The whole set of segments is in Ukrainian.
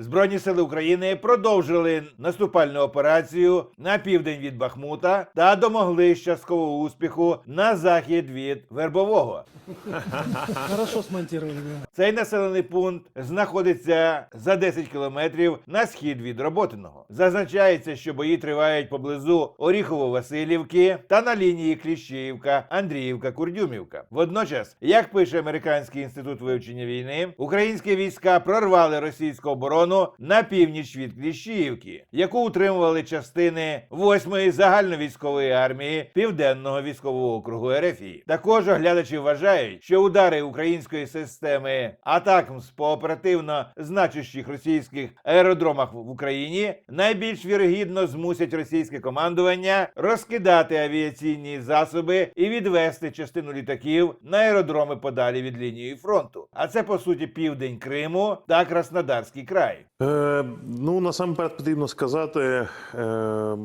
Збройні сили України продовжили наступальну операцію на південь від Бахмута та домоглись часткового успіху на захід від Вербового. Хорошо смонтировали. Цей населений пункт знаходиться за 10 кілометрів на схід від Роботиного. Зазначається, що бої тривають поблизу Оріхово-Василівки та на лінії Кліщіївка, Андріївка, Курдюмівка. Водночас, як пише Американський інститут вивчення війни, українські війська прорвали російську оборону на північ від Кліщіївки, яку утримували частини 8-ї загальновійськової армії Південного військового округу Ерефії. Також оглядачі вважають, що удари української системи АТАКМС по оперативно значущих російських аеродромах в Україні найбільш вірогідно змусять російське командування розкидати авіаційні засоби і відвести частину літаків на аеродроми подалі від лінії фронту. А це по суті південь Криму та Краснодарський край. Е, ну, насамперед потрібно сказати, е,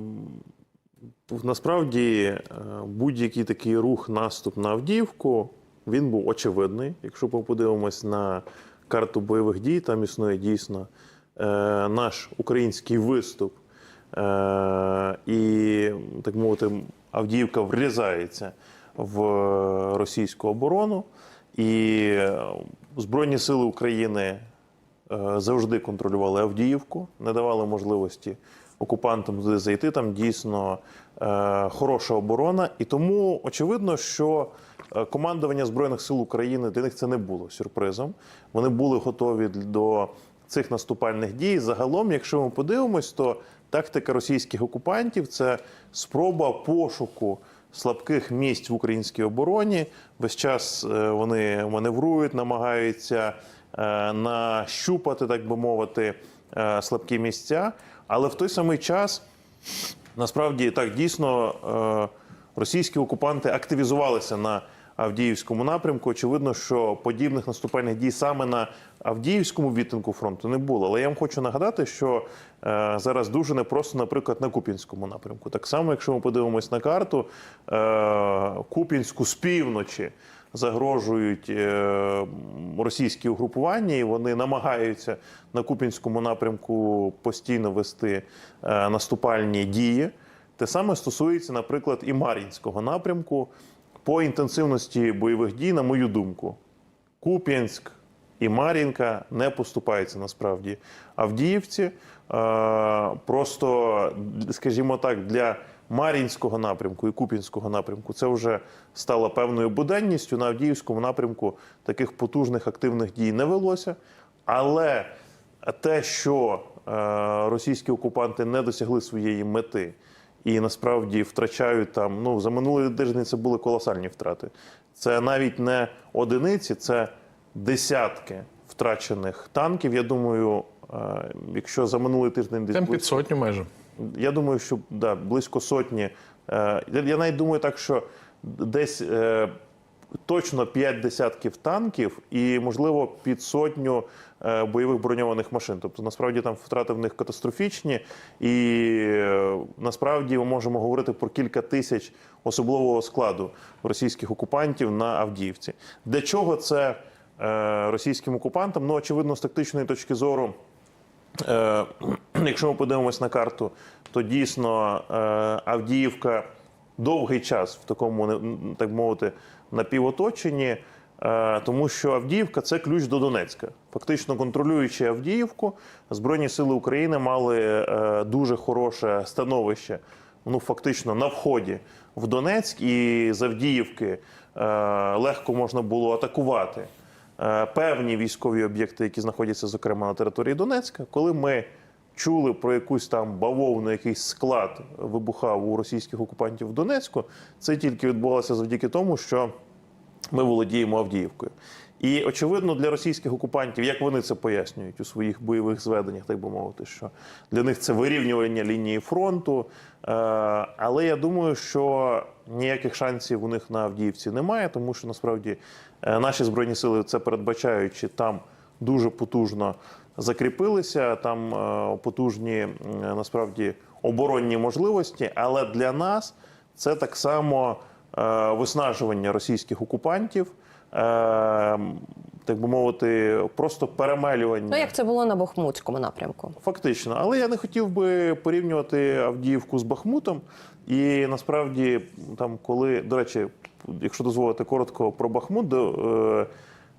насправді е, будь-який такий рух, наступ на Авдіївку, він був очевидний. Якщо ми подивимось на карту бойових дій, там існує дійсно е, наш український виступ. Е, і, так мовити, Авдіївка врізається в російську оборону. І е, Збройні сили України завжди контролювали Авдіївку, не давали можливості окупантам туди зайти. Там дійсно е, хороша оборона. І тому очевидно, що е, командування Збройних сил України для них це не було сюрпризом. Вони були готові до цих наступальних дій. Загалом, якщо ми подивимось, то тактика російських окупантів це спроба пошуку слабких місць в українській обороні. Весь час е, вони маневрують, намагаються е, нащупати, так би мовити, е, слабкі місця. Але в той самий час насправді так дійсно е, російські окупанти активізувалися на Авдіївському напрямку. Очевидно, що подібних наступальних дій саме на Авдіївському відтинку фронту не було. Але я вам хочу нагадати, що е, зараз дуже непросто, наприклад, на Куп'янському напрямку. Так само, якщо ми подивимось на карту, е, Куп'янську з півночі загрожують е, російські угрупування, і вони намагаються на Куп'янському напрямку постійно вести е, наступальні дії. Те саме стосується, наприклад, і Мар'їнського напрямку по інтенсивності бойових дій, на мою думку. Куп'янськ і Мар'їнка не поступаються насправді Авдіївці. Е, Просто, скажімо так, для Мар'їнського напрямку і Куп'янського напрямку це вже стало певною буденністю. На Авдіївському напрямку таких потужних активних дій не велося. Але те, що е, російські окупанти не досягли своєї мети і насправді втрачають там. Ну за минулий тиждень це були колосальні втрати. Це навіть не одиниці, це десятки втрачених танків. Я думаю, е, якщо за минулий тиждень десь Там під сотню майже. Я думаю, що да, близько сотні. Е, Я, навіть думаю так, що десь е, точно 5 десятків танків і, можливо, під сотню е, бойових броньованих машин. Тобто, насправді там втрати в них катастрофічні, і насправді ми можемо говорити про кілька тисяч особливого складу російських окупантів на Авдіївці. Для чого це російським окупантам? Ну, очевидно, з тактичної точки зору. Е, Якщо ми подивимось на карту, то дійсно е, Авдіївка довгий час в такому, так мовити, напівоточенні, е, тому що Авдіївка це ключ до Донецька. Фактично контролюючи Авдіївку, Збройні сили України мали дуже хороше становище, ну фактично на вході в Донецьк, і з Авдіївки е, легко можна було атакувати певні військові об'єкти, які знаходяться, зокрема, на території Донецька, коли ми чули про якусь там бавовну, якийсь склад вибухав у російських окупантів в Донецьку, це тільки відбувалося завдяки тому, що ми володіємо Авдіївкою. І очевидно для російських окупантів, як вони це пояснюють у своїх бойових зведеннях, так би мовити, що для них це вирівнювання лінії фронту. Е, Але я думаю, що ніяких шансів у них на Авдіївці немає, тому що насправді е, наші збройні сили це передбачаючи там дуже потужно закріпилися. Там е, потужні насправді оборонні можливості. Але для нас це так само е, виснажування російських окупантів. Так би мовити, просто перемелювання. Ну як це було на Бахмутському напрямку? Фактично, але я не хотів би порівнювати Авдіївку з Бахмутом. І насправді, там, коли, до речі, якщо дозволити коротко про Бахмут, е,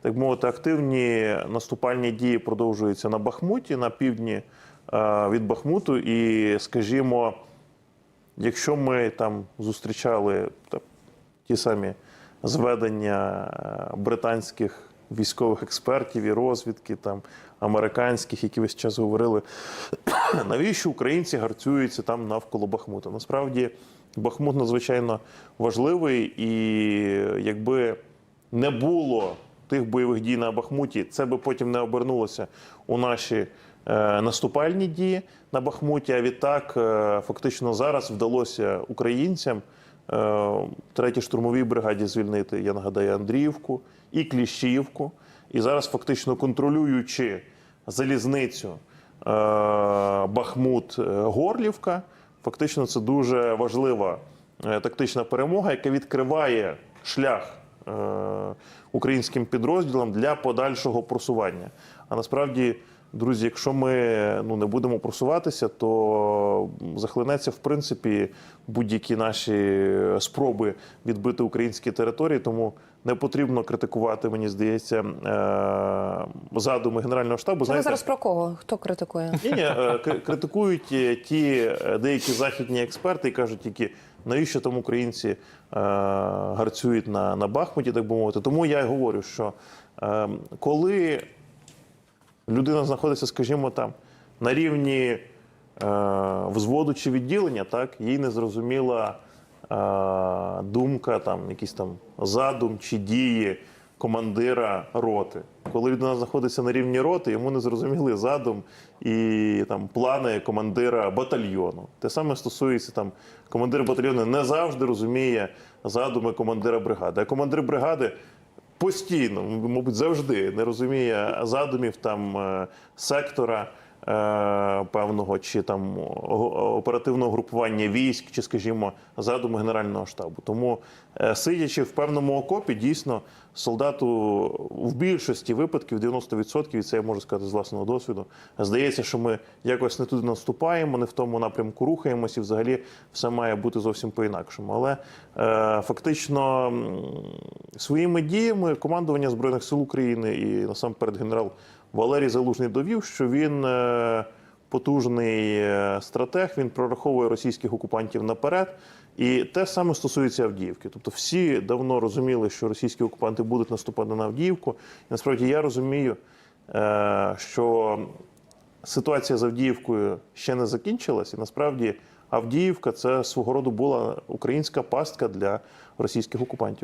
так мовити, активні наступальні дії продовжуються на Бахмуті, на півдні е, від Бахмуту. І, скажімо, якщо ми там зустрічали та, ті самі зведення е, британських військових експертів і розвідки, там американських, які весь час говорили, навіщо українці гарцюються там навколо Бахмута. Насправді Бахмут надзвичайно важливий, і якби не було тих бойових дій на Бахмуті, це би потім не обернулося у наші е, наступальні дії на Бахмуті. А відтак, е, фактично зараз вдалося українцям третій штурмовій бригаді звільнити, я нагадаю, Андріївку і Кліщіївку. І зараз, фактично контролюючи залізницю е, Бахмут е, фактично це дуже важлива е, тактична перемога, яка відкриває шлях е, українським підрозділам для подальшого просування. А насправді, друзі, якщо ми ну, не будемо просуватися, то захлинеться в принципі будь-які наші спроби відбити українські території. Тому не потрібно критикувати, мені здається, е, задуми Генерального штабу. Це ви зараз про кого? Хто критикує? Ні, ні, е, критикують е, ті деякі західні експерти і кажуть тільки, навіщо там українці гарцюють на, на Бахмуті, так би мовити. Тому я й говорю, що е, коли людина знаходиться, скажімо, там на рівні е, взводу чи відділення, так, їй не зрозуміла е, думка, там, якийсь там задум чи дії командира роти. Коли людина знаходиться на рівні роти, йому не зрозуміли задум і там плани командира батальйону. Те саме стосується там командир батальйону не завжди розуміє задуми командира бригади. А командир бригади постійно, мабуть, завжди не розуміє задумів там е, сектора е, певного чи там оперативного групування військ, чи, скажімо, задуму Генерального штабу. Тому, е, сидячи в певному окопі, дійсно солдату в більшості випадків, 90%, і це я можу сказати з власного досвіду, здається, що ми якось не туди наступаємо, не в тому напрямку рухаємося, і взагалі все має бути зовсім по-інакшому. Але е, фактично своїми діями командування Збройних сил України і насамперед генерал Валерій Залужний довів, що він е, потужний е, стратег, він прораховує російських окупантів наперед. І те саме стосується Авдіївки. Тобто всі давно розуміли, що російські окупанти будуть наступати на Авдіївку. І насправді я розумію, е, що ситуація з Авдіївкою ще не закінчилась, і насправді Авдіївка це свого роду була українська пастка для російських окупантів.